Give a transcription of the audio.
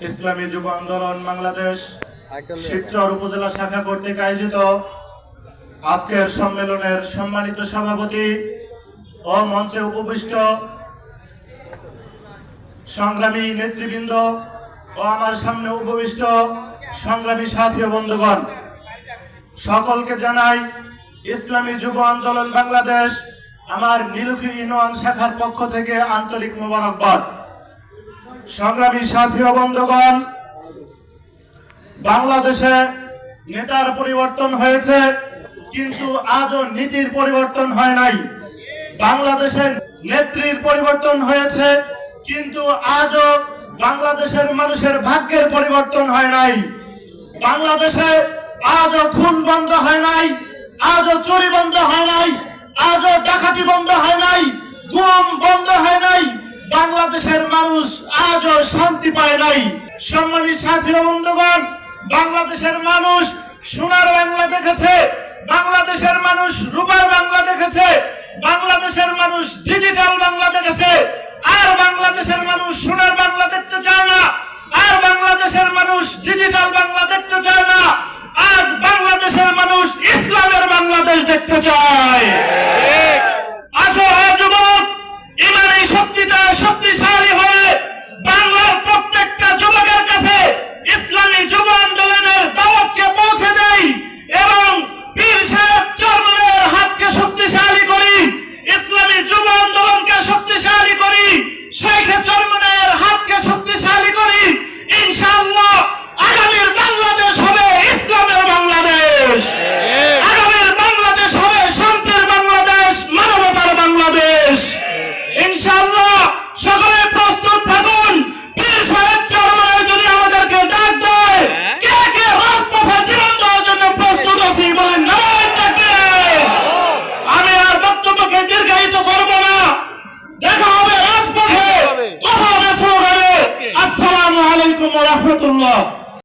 ইসলামী যুব আন্দোলন বাংলাদেশ শিবচর উপজেলা শাখা কর্তৃক আয়োজিত আজকের সম্মেলনের সম্মানিত সভাপতি ও মঞ্চে উপবিষ্ট সংগ্রামী নেতৃবৃন্দ ও আমার সামনে উপবিষ্ট সংগ্রামী সাথী ও বন্ধুগণ সকলকে জানাই ইসলামী যুব আন্দোলন বাংলাদেশ আমার নীলুখি ইউনিয়ন শাখার পক্ষ থেকে আন্তরিক মোবারকবাদ। সংগ্রামী সাথী বন্ধুগণ, বাংলাদেশে নেতার পরিবর্তন হয়েছে, কিন্তু আজও নীতির পরিবর্তন হয় নাই। বাংলাদেশের নেত্রীর পরিবর্তন হয়েছে, কিন্তু আজও বাংলাদেশের মানুষের ভাগ্যের পরিবর্তন হয় নাই। বাংলাদেশে আজও খুন বন্ধ হয় নাই, আজও চুরি বন্ধ হয় নাই, আজও ডাকাতি বন্ধ হয় নাই, গুম বন্ধ হয় নাই। বাংলাদেশের মানুষ আজও শান্তি পায় নাই। সম্মানিত সাথী বন্ধুগণ, বাংলাদেশের মানুষ সোনার বাংলা দেখেছে, বাংলাদেশের মানুষ রূপার বাংলা দেখেছে, বাংলাদেশের মানুষ ডিজিটাল বাংলা দেখেছে। আর বাংলাদেশের মানুষ সোনার বাংলা দেখতে চায় না, আর বাংলাদেশের মানুষ ডিজিটাল বাংলা দেখতে চায় না, আজ বাংলাদেশের মানুষ ইসলামের বাংলাদেশ দেখতে চায়। আসো হ্যাঁ, যুবক ইমানি শক্তিটা শক্তিশালী হয়ে রহমতুল্লাহ